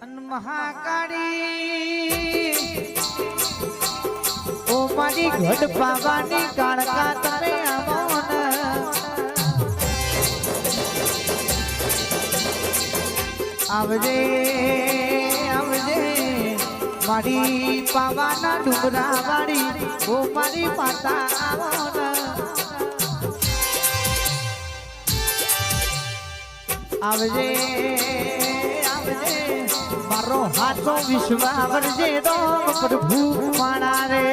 મહાકાળી. ઓ મારી ઘડ પાવાની કાળકા તમે આવો આવજે આવજે, મારી પાવાના ડુંગરા વાળી ઓ મારી માતા આવો આવજે આવજે મારો હાથો વિશ્વાવરજે રામ પ્રભુ માણા રે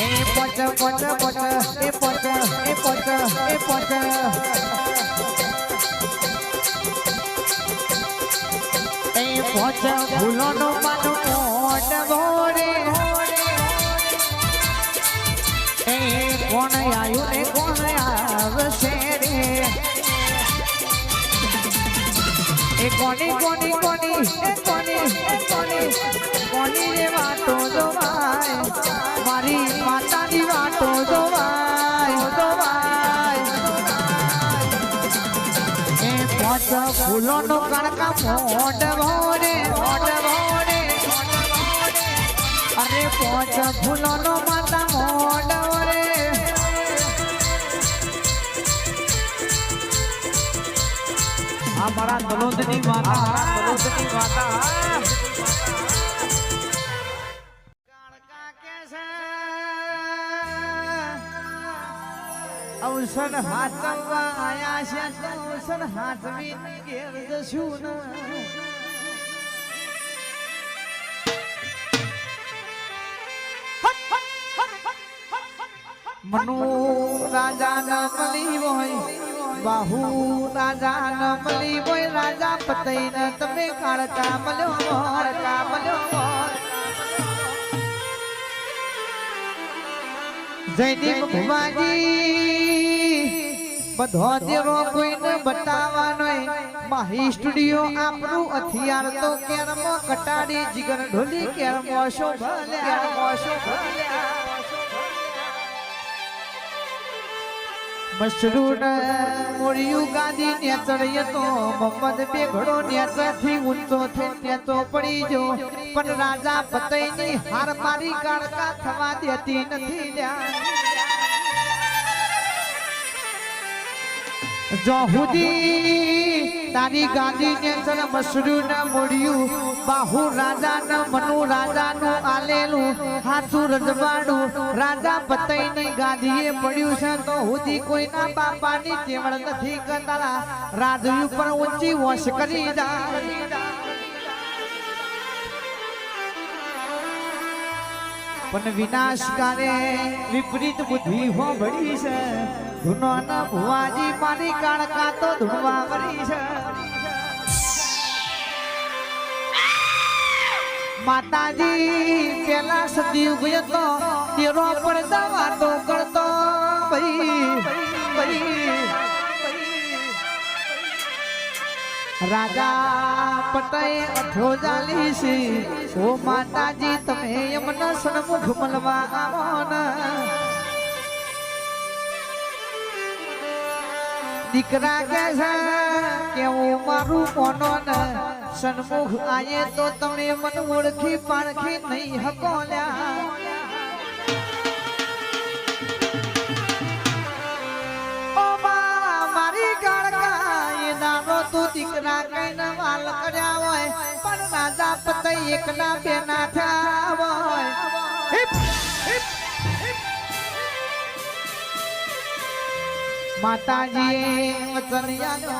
એ પોચ પોચ પોચ, એ પોચ એ પોચ એ પોચ. પોચ ફૂલોનો માનો કોણ આવ્યું ને કોણ આવશે રે? એ કોની કોની કોની કોની કોની? કોની રે વાતો જોવાય? મારી માતાની વાતો જોવાય જોવાય. એ પોચ ફૂલોનો કણકા મોઢ ભોરે મોઢ ભોરે અરે પોચ ફૂલોનો માતા મોઢ ભોરે આ મારા તલોદની માતા તલોદની માતા. અવસર હાથવા આયા છે, તો અવસર હાથવી ઘેર જશું ને. મનુ રાજા ના મળી હોય બાહુ રાજા નમલી હોય રાજા પતઈ ન તમે કાળકા મળ્યો કાળકા મળ્યો જયદીપ ભુવાજી. બધો દેવો કોઈને બતાવવાનો માહી સ્ટુડિયો આપણું હથિયાર તો કેરમો કટાડી જીગર ઢોલી કેરમો શોભલ્યા શોભલ્યા. મસરૂડ મોડિયું ગાદી તો મોહમ્મદ બેઘડો નેચાથી ઊંચો થઈ પડી જો પણ રાજા પતઈની હાર મારી કાળકા થવા દેતી નથી લ્યા જો તારી ગાડી ને ચડ ને મોડિયું. બાહુ રાજા ને મનુ રાજા નું આલેલું હાથું રજવાડું. રાજા પતઈની ગાદીએ પડ્યું છે તો હુદી કોઈના બાપાની તેવડ નથી કરતા. રાજવી ઉપર ઊંચી વશ કરી જાય પણ વિનાશ કારે વિપરીત બુદ્ધિ હોંભળી છે. ધૂનો ભુવાજી મારી કાળકા તો ધૂણવા વળી છે. માતાજી, પેલા સદી ઉગ્યો તો તેરો પર દવા તો કરતો. રાજા પટાએ અઠો જાલીસી ઓ માતાજી, તમે યમના સન્મુખ મળવા આવો ને. દીકરા કે છે કે હું મારું કોનો ને સન્મુખ આયે તો તમે મન ઓળખી પારખી નહીં હકો લ્યા. દીકરા કઈને વાલ કર્યા હોય, પણ રાજા પતઈ એકના બેના થયા હોય. માતાજીએ વચન યાદો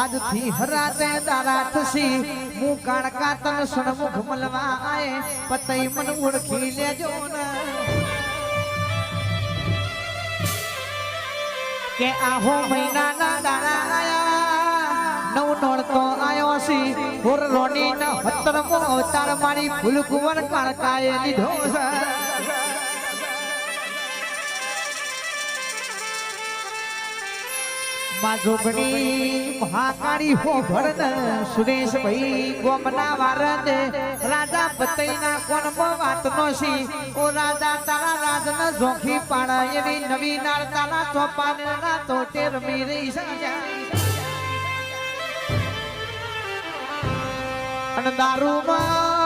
આજથી હરાતે દારા થશી. હું કાણકા તન સણમુખ મલવા આય, પતઈ મન ઓળખી લેજો કે આહો મહિનાના દારા આયા, નવ નોળતો આયો સી હોર રોની ના હતરમો અવતાર મારી ફૂલ કુંવર કાળકાએ લીધો છે. માં મહાકાળી હો ભરન સુરેશભાઈ ગોમના વારદ, રાજા બતઈના વાત નો સી ઓ રાજા, તારા રાજન જોખી પાણ એવી નવી નાળ તારા ચોપાન ના તોટે રમી રહી છે. અને દારૂમાં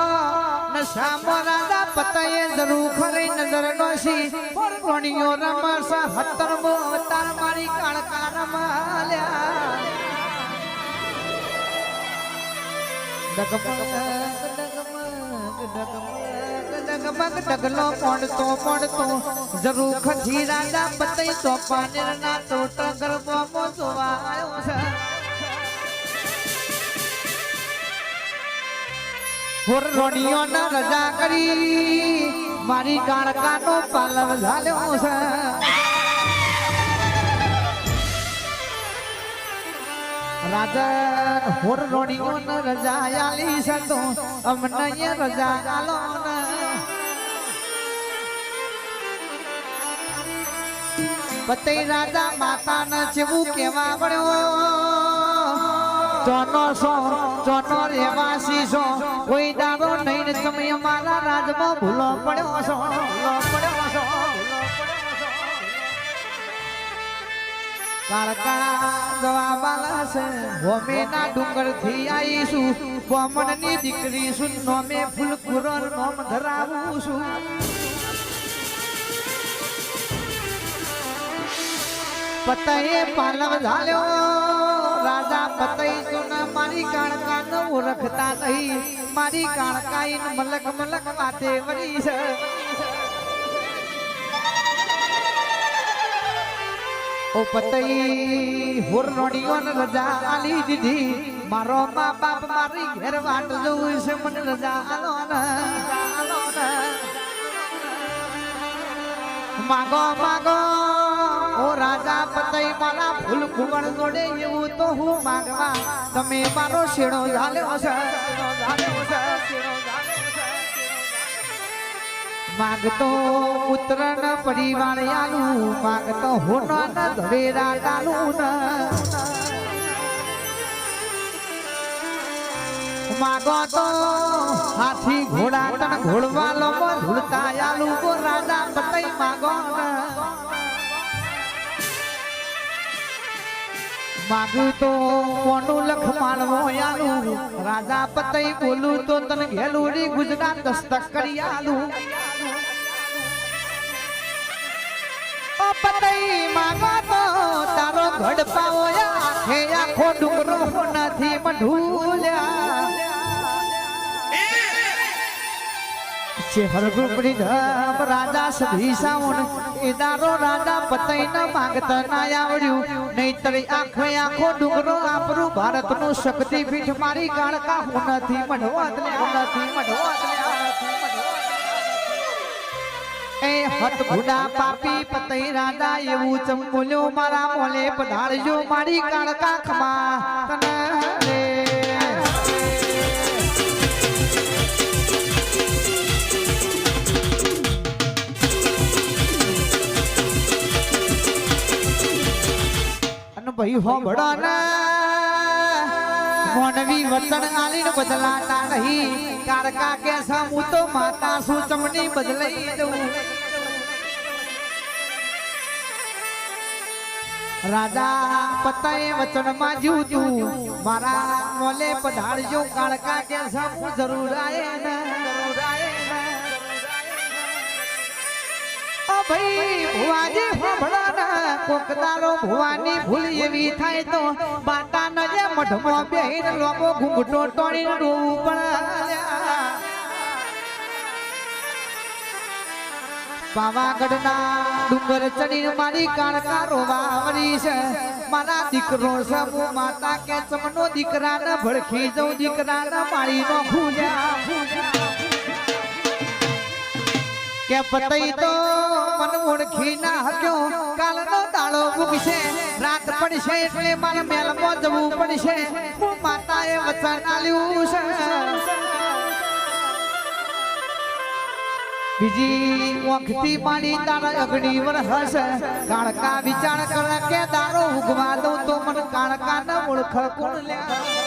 નશામાં રાજા પતાએ જરૂર ખરી નજર નોશી પરગોણીઓ રમસ હતરમો અવતાર મારી કાળકા રમાલ્યા. ડગમગ ડગમગ ડગમગ ડગલો પડતો પડતો જરૂર ખથી રાજા તો પાનેરના તો ટગર બોમો જોવા છે. હોરણીઓ ના રજા કરી. મારી કાળકાનો પાલવ ઝાલ્યો છે. રાજા હોરણીઓ ના રજા આલી છે તો અમને રજા આલો ને. પતઈ રાજા માતા ન જેવું કેવા પડ્યો ચોનો સો ચોનો રહેવાસી સો કોઈ દાડો નહીં તમે રાજમાં ભૂલો પડ્યો છો ભૂલો પડ્યો છો છે દીકરી છું, નોમે ફૂલ કુરર નોમ ધરાવું છું. પતયે પાલવ ઝાલ્યો, રાજા સુના મારી કાણકા ન ઓળખતા નહીં. મારી કાળકાઈ મલક મલક માથે વરી છે. ઓ પતઈ હુરણીઓ ને રજા આલી દીધી. મારો મા બાપ મારી ઘેર વાટ જોઉં છે, મને રજા આલો આલો માગો માગો. રાજા પતઈ મારા ફૂલ કુંવર જોડે એવું તો હું માંગવા. તમે મારો શેડો ઝાલ્યો છે. માગતો ઉતરણ પરિવાર માગતો હોનો ન. ધવેરા ડાલું માગો તો હાથી ઘોડા તન ઘોડવાલો ધૂળતા આલુ રાજા પતઈ માગો ને તો કોનું લખ માનવો આલું. બોલું તો તને ઘેલુડી ગુજરાત કરી આલું. ઓ તારો ઘડ પાવો આખે આખો ડુંગરો નથી મઢુલ્યા. એ દારો રાજા મારી કાળકા પાપી પતઈ રાજા એવું ચંબુલ્યો મારા મોલે પધારજો મારી કાળકા ખમા. ભાઈ હોબળો ને વણવી વતન આલીન બદલાતા નહીં. કારકા કે હું તો માતા શું ચમની બદલાઈ દઉં. રાજા પતાએ વચનમાં જીવતું. મારા મોલે પધારજો કાળકા કે હું જરૂર આયે ને. ભાઈ, ભુવાજી હોભળો ને કોકદારો ભુવાની ભૂલ એવી થાય તો બાટા ન જે મઢમાં બેહીને લોકો ઘૂંઘટો ટોળીને રોવું પણ પાવાગઢના ડુંગર ચડી મારી કાળકા રોવા વળી છે. મારા દીકરો છે, હું માતા કે ચમનો દીકરાને ભડખી જઉં, દીકરાને મારી નો ભૂજા. કે પતઈ તો મન ઓળખી ના હક્યો કાલનો દાડો ઉગશે. રાત પડશે એટલે મારે મેલમાં જવું પડશે. હું માતાએ વચન આલ્યું છે. બીજી વખતી પાણી તારા અગ્નિ વર હસ કાળકા વિચાર કર કે દારો ઉગવા દઉં તો મને કાળકા ના ઓળખ કોણ લ્યા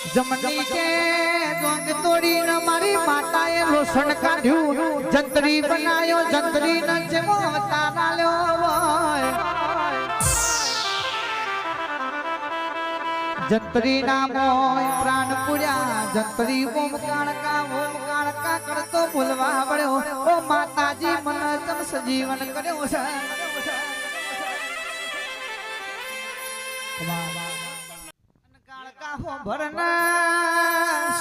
જમણી કે જોંગ તોડીને મારી માતાએ લોસણ કાઢ્યું. જંતરી બનાયો, જંતરી ન જેવો તારા લ્યો જંતરી નામોય પ્રાણ પુર્યા. જંતરી ઓમ કાળકા ઓમ કાળકા કરતો બોલવા પડ્યો ઓ માતાજી, મન તમ સજીવન કર્યો છે. ભરના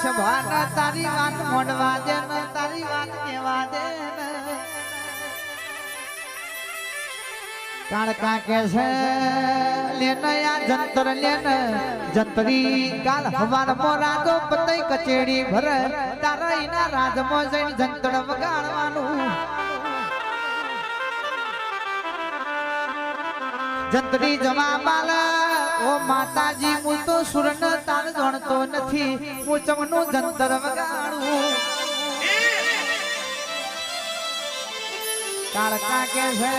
કે છે કાલ હવાર મો રાજો પતઈ કચેડી ભર, તારા ઈના રાજમો જઈને જંતર વગાડવાનું. જંતરી જમા બાલ ઓ માતાજી, હું તો સુરન તાર ગણતો નથી. હું ચમનું જંતર વગાડું. કાળકા કે છે,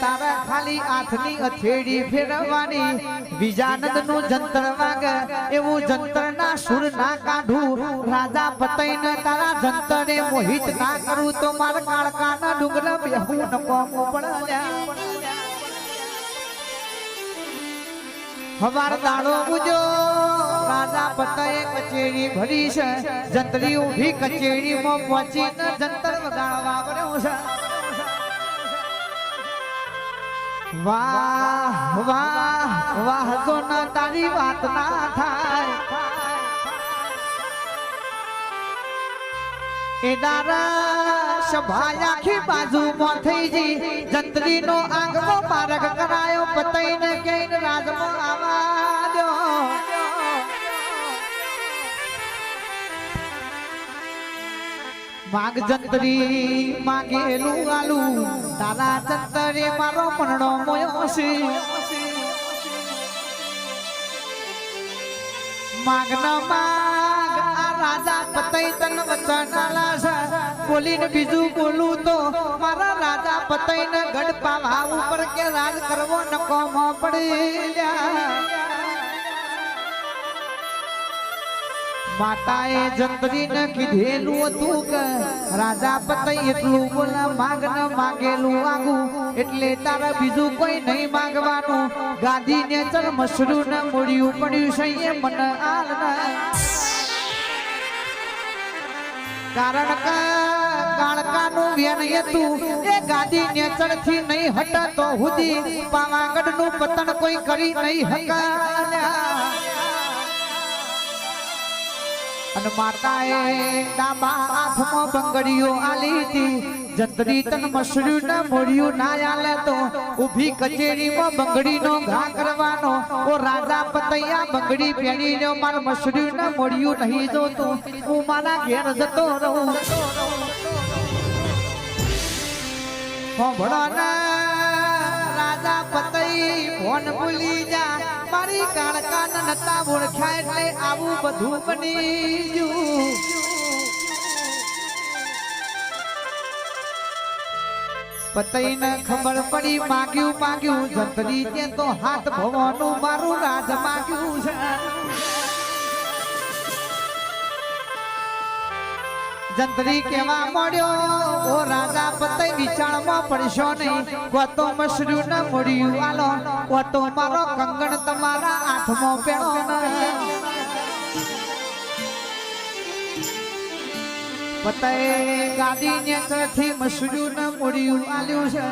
તારા ખાલી હાથની અથેડી ફેરવવાની. બીજાનંદનું જંતર વાગ, એવું જંતર ના સુર ના કાઢું. રાજા પતઈ તારા જંતરે મોહિત ના કરું, તો મારા કાળકા ના ડુંગર બેહું નકો પડ્યા હવાર દાડો રાજા પતાએ કચેરી ભરી છે. જંતરી ઊભી કચેરીમાં પહોંચીને જંતર વગાડવા પડ્યો છે. વાહ વાહ વાહ, તો ના તારી વાત ના થાય. એ દારા આખી બાજુ માં થઈ જી જંત્રી નો આંગમો પારક કરાયો, પતઈને કઈને રાજમાં આવા દો માગ જંત્રી માગેલું આલુ, તારા જંતરે મારો પરણો મોયો છે. માગના ન રાજા પતઈ તન વચન બોલીને બીજું બોલું તો મારા રાજા પતઈ ને ગઢ ઉપર કે રાજ કરવો નકો મો પડી માતાએ જંત્રીને કીધેલું હતું કે રાજા પતઈ એટલું બોલા માગ ન માગેલું આગું. એટલે તારે બીજું કોઈ નહીં માગવાનું. ગાદી ને ચલ મસરું ને મૂળ્યું પડ્યું છે મને આલ કારણ કે કાળકાનું વ્યન હતું એ ગાદી ને ચડથી નહીં હટતો હુદી. પાવાગઢનું પતન કોઈ કરી નહીં હકા અને માતાએ ડાબા હાથમાં બંગડીઓ આલી હતી. જંતરી તન મસડ્યું ના મોડ્યું ના આલે તો ઊભી કચેરીમાં બંગડીનો ઘા કરવાનો. ઓ રાજા પતૈયા, બંગડી પહેરીને માર મસડ્યું ના મોડ્યું નહીં જોતું. હું મારા ઘેર જતો રહું. ભણો ના રાજા પતઈ ફોન ભૂલી જા. મારી કાળકા નતા ઓળખ્યા એટલે આવું બધું બની ગયું પતઈને ખબર પડી, માગ્યું માગ્યું, જંતરી તે તો હાથ ભવાનું મારું રાજ માગ્યું છે. જંતરી કેવા મળ્યો? ઓ રાજા પતઈ વિચારમાં પડશો નહીં. કોતો મશરૂ ન મળ્યું. આલો કોતો મારો કંગણ તમારા હાથમાં પેણો નહીં. પતઈ ગાદી ને કથી મશરૂ ન મળ્યું. આલ્યું છે.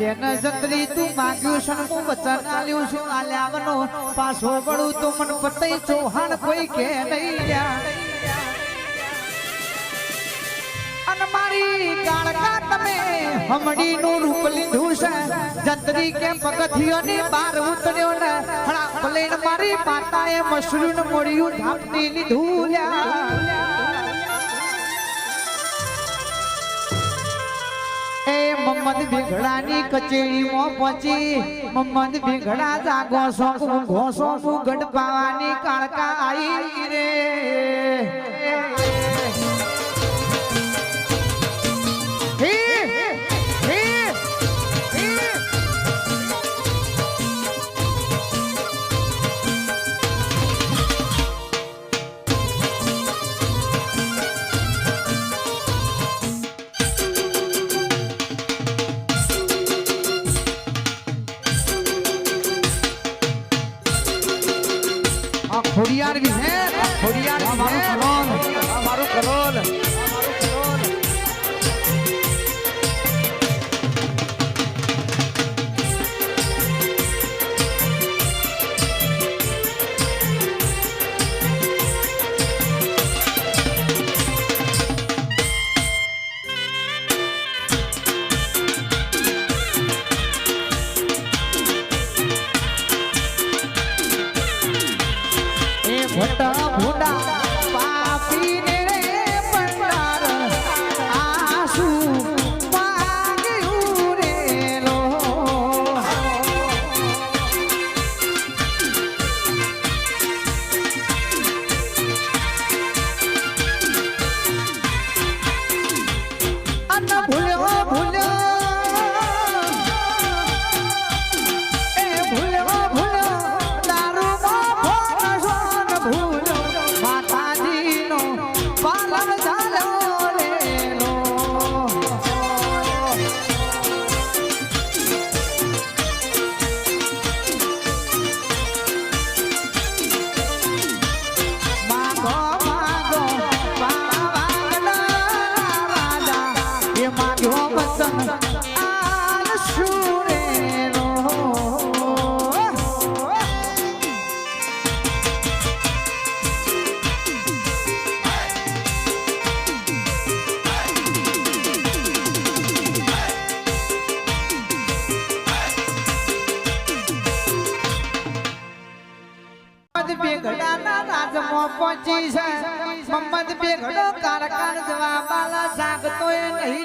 લેન જંતરી તું માગ્યું છે હું વચન આલ્યું છું. આલ્યાવનો પાછો પડું તો મન પતઈ ચૌહાણ કોઈ કે નહીં લ્યા. હમડી નું રૂપ લીધું છે. જંતરી કે પગથિયો ની બાર ઉતર્યો ને? હળા પલેણ મારી માતાએ મશરૂમ ને મોડિયું ઢાપટી લીધું લ્યા. એ મમ્મદ ભીગડાની કચેરીમાં પહોંચી. મમ્મદ ભીગડા જાગો સો ઘોસો ગઢ પાવાની કાળકા આઈ રે. ખોડિયાર બી હે ખોડિયાર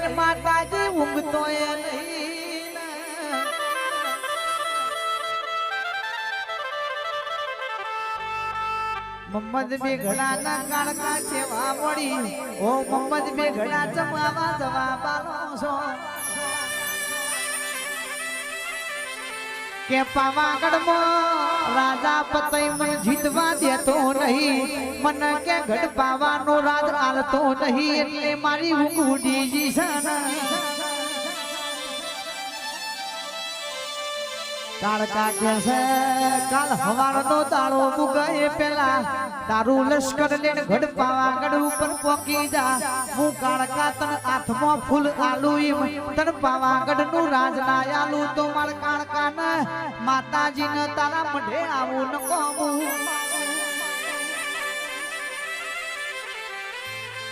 ને માતાજી ઊંઘતો એ નહીં. મમ્મદ બેગડાના કાળકા સેવા મળી ઓ મમ્મદ બેગડા જમાવા જવા બાલો છો. કે પાવાગઢમાં રાજા પતઈ મને જીતવા દેતો નહીં. મને કે ગઢ પાવાનો રાજ આલતો નહીં. એટલે મારી ઊંઘ ઉડી કાળકા કે છે. કાલ હવારનો તાળો મુકાય પેલા તારું લશ્કર લેણ ગઢ પાવાગઢ ઉપર પોકી જા. હું કાળકા તન હાથમાં ફૂલ આલુ ઈમ તન પાવાગઢનું રાજ ના આલુ તો માર કાળકા ને માતાજી ને તારા મઢે આવું ન કોમું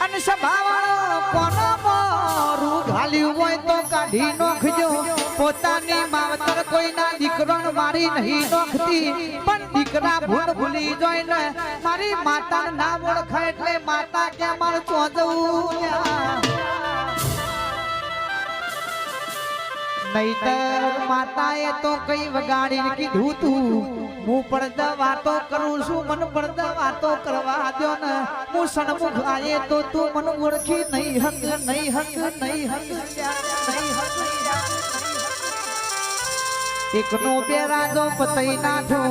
અને સભાવાળો કોનો મોરું ઘાલ્યું હોય તો કાઢી નોખજો. પોતાની માવતર કોઈના દીકરણ મારી નહીં નોખતી. પણ દીકરા ભૂલ ભૂલી જોઈને મારી માતા ના ઓળખાય એટલે માતા કે મારે ચોજવું નહીતર માતાએ તો કઈ વગાડીને કીધું તું. હું પડદા વાતો કરું છું, મન પડદા વાતો કરવા દો ને. હું સણમુખ આયે તો તું મન ઓળખી નહીં હક નહીં હક નહીં હક એકનો પેરા દો પતઈ નાઠો,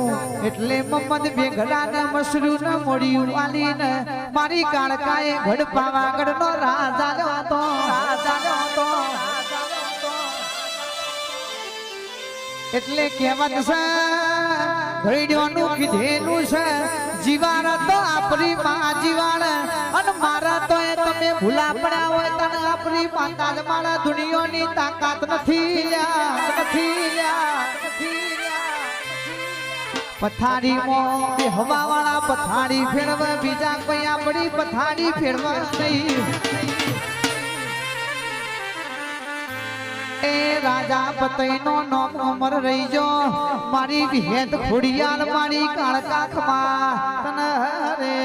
એટલે મમ્મદ બેગડા ને મસરૂ ને મોડિયું વાલી ને મારી કાળકાએ ઘડ પાવાગઢ નો રાજા લ્યો તો રાજા લ્યો તો એટલે કહેવત છે ઘડીઓનું કીધેલું છે જીવાણ તો આપણી માં જીવાણ અને મારા તો એ તમે ભૂલા પડ્યા હોય તને આપણી માતા જ મારા દુનિયાની તાકાત નથી નથી પથારી બે હવા વાળા પથારી ફેરવે, બીજા કોઈ આપણી પથારી ફેરવા નહીં. એ રાજા પતઈનો નોમ અમર રહીજો. મારી ભેદ ખોડિયાલ મારી કાળકા ખમા તન રે